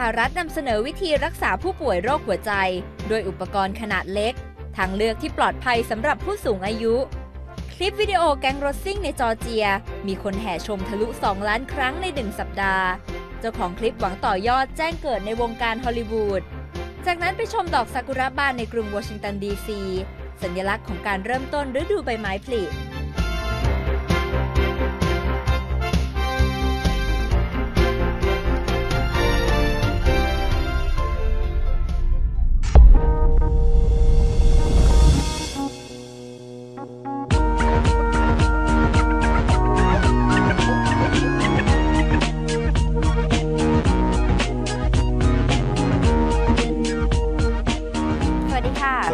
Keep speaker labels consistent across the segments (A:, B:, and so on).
A: หรัฐนำเสนอวิธีรักษาผู้ป่วยโรคหัวใจ โดยอุปกรณ์ขนาดเล็ก ทางเลือกที่ปลอดภัยสำหรับผู้สูงอายุ คลิปวิดีโอแก๊งรถซิ่งในจอร์เจีย มีคนแห่ชมทะลุ 2 ล้านครั้งในหนึ่งสัปดาห์ เจ้าของคลิปหวังต่อยอดแจ้งเกิดในวงการฮอลลีวูด จากนั้นไปชมดอกซากุระบานในกรุงวอชิงตันดีซี สัญลักษณ์ของการเริ่มต้นฤดูใบไม้ผลิ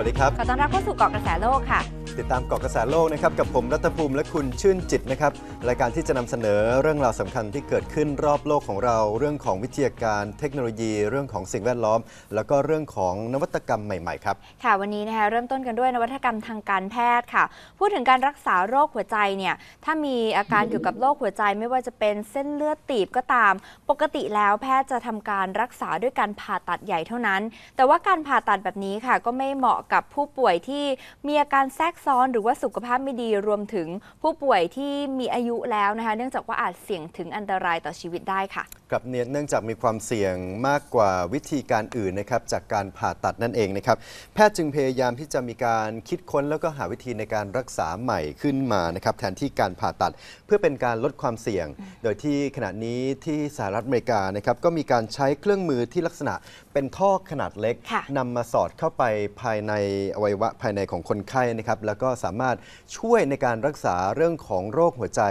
A: วัสดีค่ะ
B: สวัสดีครับ
A: ขอต้อนรับเข้าสู่เกาะกระแสโลกค่ะ
B: ติดตามเกาะกระแสโลกนะครับกับผมรัตภูมิและคุณชื่นจิตนะครับรายการที่จะนำเสนอเรื่องราวสำคัญที่เกิดขึ้นรอบโลกของเรา เรื่องของวิทยาการเทคโนโลยี เรื่องของสิ่งแวดล้อม แล้วก็เรื่องของนวัตกรรมใหม่ๆครับ
A: ค่ะวันนี้นะคะเริ่มต้นกันด้วยนวัตกรรมทางการแพทย์ค่ะ พูดถึงการรักษาโรคหัวใจเนี่ยถ้ามีอาการเกี่ยวกับโรคหัวใจไม่ว่าจะเป็นเส้นเลือดตีบก็ตาม ปกติแล้วแพทย์จะทำการรักษาด้วยการผ่าตัดใหญ่เท่านั้น แต่ว่าการผ่าตัดแบบนี้ค่ะก็ไม่เหมาะกับผู้ป่วยที่มีอาการแทรกซ้อนหรือว่าสุขภาพไม่ดีรวมถึงผู้ป่วยที่มีอายุแล้วนะคะเนื่องจากว่าอาจเสี่ยงถึงอันตรายต่อชีวิตได้ค่ะ
B: กับเนี่ยเนื่องจากมีความเสี่ยงมากกว่าวิธีการอื่นนะครับจากการผ่าตัดนั่นเองนะครับแพทย์จึงพยายามที่จะมีการคิดค้นแล้วก็หาวิธีในการรักษาใหม่ขึ้นมานะครับแทนที่การผ่าตัดเพื่อเป็นการลดความเสี่ยง โดยที่ขณะนี้ที่สหรัฐอเมริกานะครับก็มีการใช้เครื่องมือที่ลักษณะเป็นท่อขนาดเล็ก
A: ค่ะ
B: นำมาสอดเข้าไปภายในอวัยวะภายในของคนไข้นะครับแล้วก็สามารถช่วยในการรักษาเรื่องของโรคหัวใจ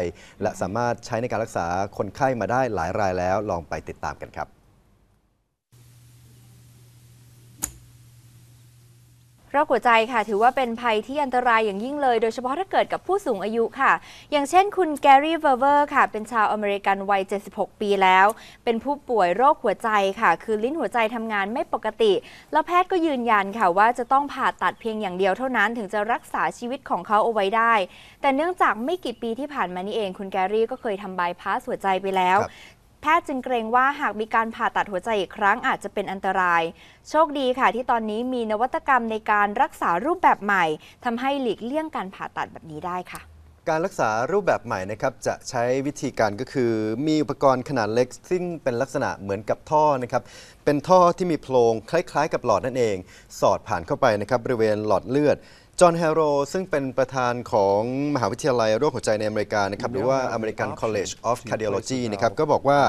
B: และสามารถใช้ในการรักษาคนไข้มาได้หลายรายแล้ว ลองไปติดตามกันครับ
A: โรคหัวใจค่ะ ถือว่าเป็นภัยที่อันตรายอย่างยิ่งเลย โดยเฉพาะถ้าเกิดกับผู้สูงอายุค่ะ อย่างเช่นคุณแกรี่เวอร์เวอร์ค่ะ เป็นชาวอเมริกันวัย 76 ปีแล้ว เป็นผู้ป่วยโรคหัวใจค่ะ คือลิ้นหัวใจทำงานไม่ปกติ แล้วแพทย์ก็ยืนยันค่ะว่าจะต้องผ่าตัดเพียงอย่างเดียวเท่านั้นถึงจะรักษาชีวิตของเขาเอาไว้ได้ แต่เนื่องจากไม่กี่ปีที่ผ่านมานี่เอง คุณแกรี่ก็เคยทำบายพาสหัวใจไปแล้ว แพทย์จึงเกรงว่าหากมีการผ่าตัดหัวใจอีกครั้งอาจจะเป็นอันตราย โชคดีค่ะที่ตอนนี้มีนวัตกรรมในการรักษารูปแบบใหม่ทำให้หลีกเลี่ยงการผ่าตัดแบบนี้ได้ค่ะ
B: การรักษารูปแบบใหม่นะครับจะใช้วิธีการก็คือ มีอุปกรณ์ขนาดเล็ก ซึ่งเป็นลักษณะเหมือนกับท่อนะครับเป็นท่อที่มีโพรงคล้าย ๆ กับหลอดนั่นเอง สอดผ่านเข้าไปนะครับบริเวณหลอดเลือด จอห์นแฮโรซึ่งเป็นประธานของมหาวิทยาลัยโรคหัวใจในอเมริกานะครับหรือว่า American College of Cardiology นะครับก็บอกว่า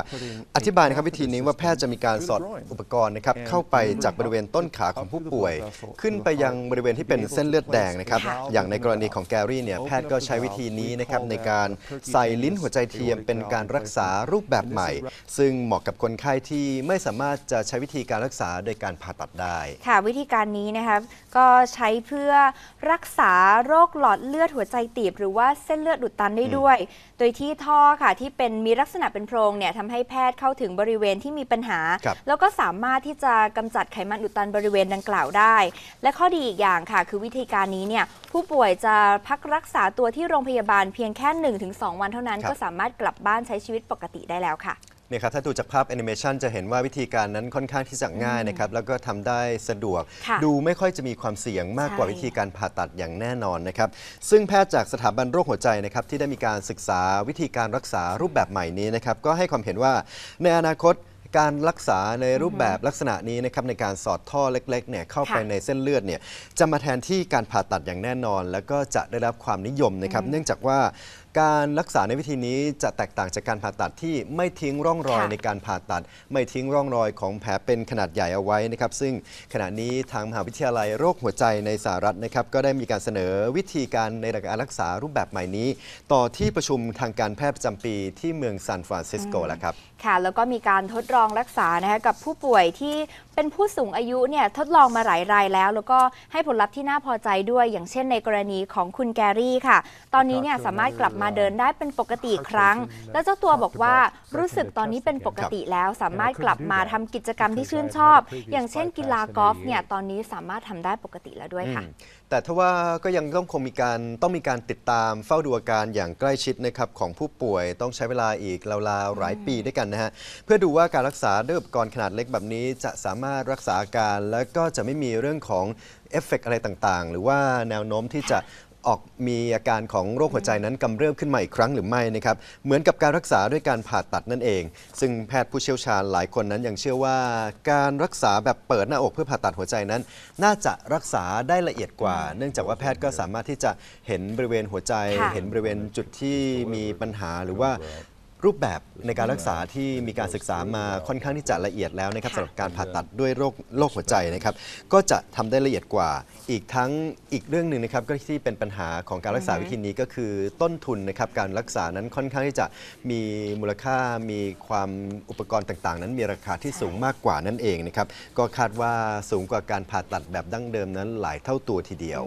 B: อธิบายนะครับวิธีนี้ว่าแพทย์จะมีการสอดอุปกรณ์นะครับเข้าไปจากบริเวณต้นขาของผู้ป่วย ขึ้นไปยังบริเวณที่เป็นเส้นเลือดแดงนะครับ
A: ค่ะ
B: อย่างในกรณีของแกรี่เนี่ยแพทย์ก็ใช้วิธีนี้นะครับในการใส่ลิ้นหัวใจเทียมเป็นการรักษารูปแบบใหม่ ซึ่งเหมาะกับคนไข้ที่ไม่สามารถจะใช้วิธีการรักษาโดยการผ่าตัดได้
A: ค่ะวิธีการนี้นะคะก็ใช้เพื่อรักษาโรคหลอดเลือดหัวใจตีบ หรือว่าเส้นเลือดอุดตันได้ด้วย โดยที่ท่อค่ะที่เป็นมีลักษณะเป็นโพรงเนี่ยทำให้แพทย์เข้าถึงบริเวณที่มีปัญหา
B: ครับ
A: แล้วก็สามารถที่จะกำจัดไขมันอุดตันบริเวณดังกล่าวได้ และข้อดีอีกอย่างค่ะ คือวิธีการนี้เนี่ยผู้ป่วยจะพักรักษาตัวที่โรงพยาบาลเพียงแค่ 1-2 วันเท่านั้น
B: ครับ
A: ก็สามารถกลับบ้านใช้ชีวิตปกติได้แล้วค่ะ
B: เนี่ยครับถ้าดูจากภาพแอนิเมชันจะเห็นว่าวิธีการนั้นค่อนข้างที่จะง่ายนะครับแล้วก็ทำได้สะดวก
A: ค่ะ
B: ดูไม่ค่อยจะมีความเสี่ยงมากกว่า
A: ใช่
B: วิธีการผ่าตัดอย่างแน่นอนนะครับซึ่งแพทย์จากสถาบันโรคหัวใจนะครับที่ได้มีการศึกษาวิธีการรักษารูปแบบใหม่นี้นะครับก็ให้ความเห็นว่าในอนาคตการรักษาในรูปแบบลักษณะนี้นะครับในการสอดท่อเล็กๆเนี่ยเข้าไป
A: ค่ะ
B: ในเส้นเลือดเนี่ยจะมาแทนที่การผ่าตัดอย่างแน่นอน แล้วก็จะได้รับความนิยมนะครับเนื่องจากว่า การรักษาในวิธีนี้จะแตกต่างจากการผ่าตัดที่ไม่ทิ้งร่องรอย
A: ค่ะ
B: ในการผ่าตัด ไม่ทิ้งร่องรอยของแผลเป็นขนาดใหญ่เอาไว้นะครับ ซึ่งขณะนี้ทางมหาวิทยาลัยโรคหัวใจในสหรัฐนะครับ ก็ได้มีการเสนอวิธีการในการรักษารูปแบบใหม่นี้ ต่อที่ประชุมทางการแพทย์ประจำปีที่เมืองซานฟรานซิสโกแล้วครับ
A: ค่ะแล้วก็มีการทดลองรักษานะคะกับผู้ป่วยที่เป็นผู้สูงอายุเนี่ยทดลองมาหลายรายแล้ว แล้วก็ให้ผลลัพธ์ที่น่าพอใจด้วย อย่างเช่นในกรณีของคุณแกรี่ค่ะ ตอนนี้เนี่ยสามารถกลับมาเดินได้เป็นปกติอีกครั้ง แล้วเจ้าตัวบอกว่ารู้สึกตอนนี้เป็นปกติแล้วสามารถกลับมาทำกิจกรรมที่ชื่นชอบ อย่างเช่นกีฬากอล์ฟเนี่ยตอนนี้สามารถทำได้ปกติแล้วด้วยค่ะ
B: อืมแต่ถ้าว่าก็ยังต้องคงมีการต้องมีการติดตามเฝ้าดูอาการอย่างใกล้ชิดนะครับของผู้ป่วยต้องใช้เวลาอีกราวๆหลายปีด้วยกันนะฮะเพื่อดูว่าการรักรักษาด้วยอุปกรณ์ขนาดเล็กแบบนี้จะสามารถรักษาอาการ แล้วก็จะไม่มีเรื่องของเอฟเฟกต์อะไรต่างๆ หรือว่าแนวโน้มที่จะ ออกมีอาการของโรคหัวใจนั้นกำเริบขึ้นมาอีกครั้งหรือไม่นะครับเหมือนกับการรักษาด้วยการผ่าตัดนั่นเอง ซึ่งแพทย์ผู้เชี่ยวชาญหลายคนนั้นยังเชื่อว่าการรักษาแบบเปิดหน้าอกเพื่อผ่าตัดหัวใจนั้น น่าจะรักษาได้ละเอียดกว่า เนื่องจากว่าแพทย์ก็สามารถที่จะเห็นบริเวณหัวใจ
A: ค่ะ
B: เห็นบริเวณจุดที่มีปัญหาหรือว่า รูปแบบในการรักษาที่มีการศึกษามาค่อนข้างที่จะละเอียดแล้วนะครับ
A: ค่ะ
B: สำหรับการผ่าตัดด้วยโรคโรคหัวใจนะครับ ก็จะทำได้ละเอียดกว่า อีกทั้งอีกเรื่องหนึ่งนะครับก็ที่เป็นปัญหาของการรักษาวิธีนี้ก็คือต้นทุนนะครับการรักษานั้นค่อนข้างที่จะมีมูลค่ามีความอุปกรณ์ต่างๆ นั้นมีราคาที่สูงมากกว่านั่นเองนะครับก็คาดว่าสูงกว่าการผ่าตัดแบบดั้งเดิมนั้นหลายเท่าตัวทีเดียว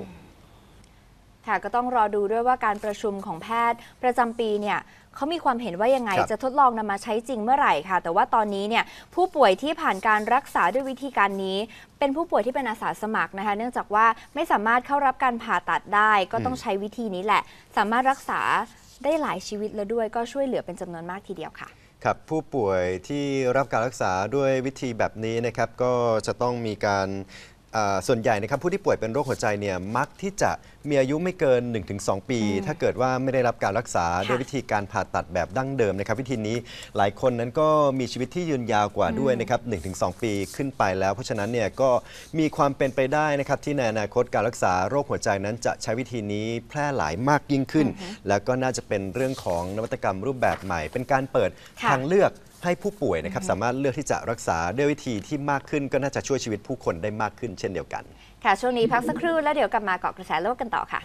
A: ค่ะก็ต้องรอดูด้วยว่าการประชุมของแพทย์ประจำปีเนี่ยเขามีความเห็นว่ายังไง
B: ครับ
A: จะทดลองนำมาใช้จริงเมื่อไหร่ค่ะ แต่ว่าตอนนี้เนี่ยผู้ป่วยที่ผ่านการรักษาด้วยวิธีการนี้ เป็นผู้ป่วยที่เป็นอาสาสมัครนะคะ เนื่องจากว่าไม่สามารถเข้ารับการผ่าตัดได้ ก็ต้องใช้วิธีนี้แหละ สามารถรักษาได้หลายชีวิตแล้วด้วย ก็ช่วยเหลือเป็นจำนวนมากทีเดียวค่ะ
B: ครับผู้ป่วยที่รับการรักษาด้วยวิธีแบบนี้นะครับก็จะต้องมีการอ่า ส่วนใหญ่นะครับผู้ที่ป่วยเป็นโรคหัวใจเนี่ยมักที่จะมีอายุไม่เกิน 1-2 ปี ถ้าเกิดว่าไม่ได้รับการรักษาด้วยวิธีการผ่าตัดแบบดั้งเดิมนะครับวิธีนี้หลายคนนั้นก็มีชีวิตที่ยืนยาวกว่าด้วยนะครับ 1-2 ปีขึ้นไปแล้ว เพราะฉะนั้นเนี่ยก็มีความเป็นไปได้นะครับที่ในอนาคตการรักษาโรคหัวใจนั้นจะใช้วิธีนี้แพร่หลายมากยิ่งขึ้น แล้วก็น่าจะเป็นเรื่องของนวัตกรรมรูปแบบใหม่ เป็นการเปิด
A: ค่ะ
B: ทางเลือก ให้ผู้ป่วยนะครับสามารถเลือกที่จะรักษาด้วยวิธีที่มากขึ้นก็น่าจะช่วยชีวิตผู้คนได้มากขึ้นเช่นเดียวกัน
A: ค่ะ ช่วงนี้พักสักครู่แล้วเดี๋ยวกลับมาเกาะกระแสโลกกันต่อค่ะ